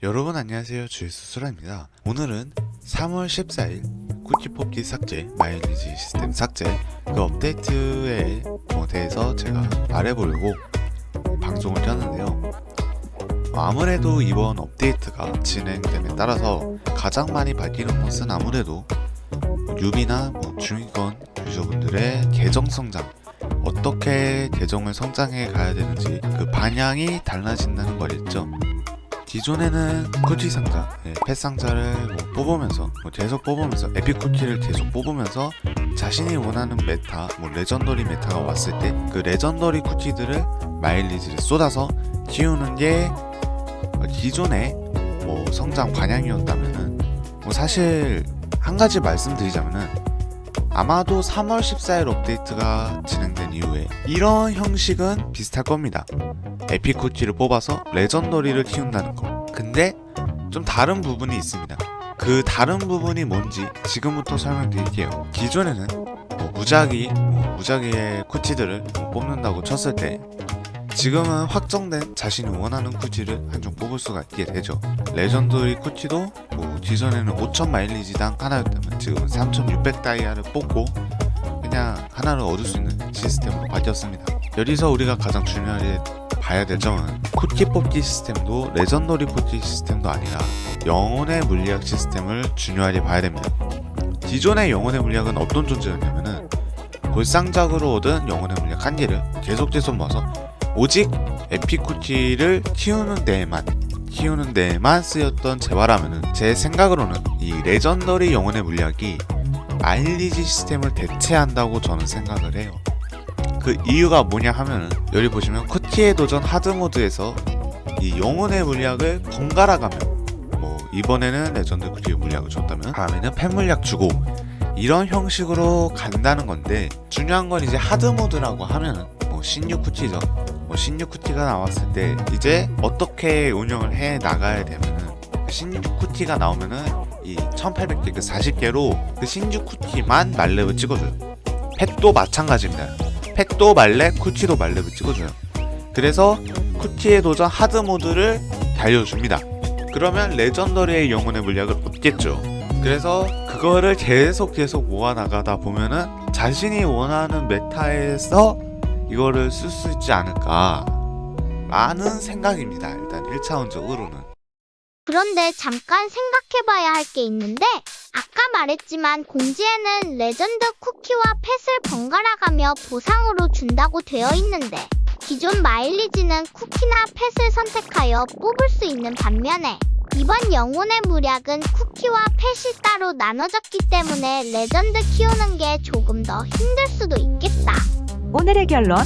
여러분 안녕하세요. 주유수수라입니다. 오늘은 3월 14일 쿠키 뽑기 삭제 마일리지 시스템 삭제 그 업데이트에 뭐 대해서 제가 말해보려고 방송을 켰는데요. 어, 아무래도 이번 업데이트가 진행됨에 따라서 가장 많이 바뀌는 것은 아무래도 뭐 뉴비나 뭐 중위권 유저분들의 계정 성장 어떻게 계정을 성장해 가야 되는지 그 방향이 달라진다는 거겠죠 기존에는 쿠키 상자, 예, 펫 상자를 뭐 뽑으면서 뭐 계속 뽑으면서 에픽 쿠키를 계속 뽑으면서 자신이 원하는 메타, 뭐 레전더리 메타가 왔을 때 그 레전더리 쿠키들을 마일리지를 쏟아서 키우는 게 어, 기존의 뭐 성장 방향이었다면은 뭐 사실 한 가지 말씀드리자면은 아마도 3월 14일 업데이트가 진행된 이후에 이런 형식은 비슷할 겁니다. 에픽 쿠키를 뽑아서 레전더리를 키운다는 거. 근데 좀 다른 부분이 있습니다. 그 다른 부분이 뭔지 지금부터 설명드릴게요. 기존에는 뭐 무작위, 뭐 무작위의 쿠키들을 뭐 뽑는다고 쳤을 때 지금은 확정된 자신이 원하는 쿠키를 한 종 뽑을 수가 있게 되죠. 레전더리 쿠키도 뭐 기존에는 5,000 마일리지당 하나였다면 지금은 3,600 다이아를 뽑고 그냥 하나를 얻을 수 있는 시스템으로 바뀌었습니다. 여기서 우리가 가장 중요하게 봐야 될 점은 쿠키 뽑기 시스템도 레전더리 쿠키 시스템도 아니라 영혼의 물리학 시스템을 중요하게 봐야 됩니다. 기존의 영혼의 물리학은 어떤 존재였냐면은 골상작으로 얻은 영혼의 물리학 한 개를 계속 계속 모아서 오직 에픽 쿠키를 키우는 데에만 키우는 데에만 쓰였던 재화라면은 제 생각으로는 이 레전더리 영혼의 물리학이 마일리지 시스템을 대체한다고 저는 생각을 해요. 그 이유가 뭐냐 하면은 여기 보시면 쿠키의 도전 하드 모드에서 이 영혼의 물약을 번갈아 가면 뭐 이번에는 레전드 쿠키의 물약을 줬다면 다음에는 팬 물약 주고 이런 형식으로 간다는 건데 중요한 건 이제 하드 모드라고 하면은 뭐 신규 쿠키죠. 뭐 신규 쿠키가 나왔을 때 이제 어떻게 운영을 해 나가야 되면은 그 신규 쿠키가 나오면은 이 1800개 그 40개로 그 신규 쿠키만 말렙을 찍어줘요. 펫도 마찬가지입니다. 펫도 말렙, 쿠키도 말렙을 찍어줘요. 그래서 쿠키의 도전 하드 모드를 달려줍니다. 그러면 레전더리의 영혼의 물약을 얻겠죠. 그래서 그거를 계속 계속 모아 나가다 보면은 자신이 원하는 메타에서 이거를 쓸 수 있지 않을까 라는 생각입니다. 일단 1차원적으로는. 그런데 잠깐 생각해봐야 할 게 있는데 아까 말했지만 공지에는 레전드 쿠키와 펫을 번갈아가며 보상으로 준다고 되어 있는데 기존 마일리지는 쿠키나 펫을 선택하여 뽑을 수 있는 반면에 이번 영혼의 무략은 쿠키와 펫이 따로 나눠졌기 때문에 레전드 키우는 게 조금 더 힘들 수도 있겠다. 오늘의 결론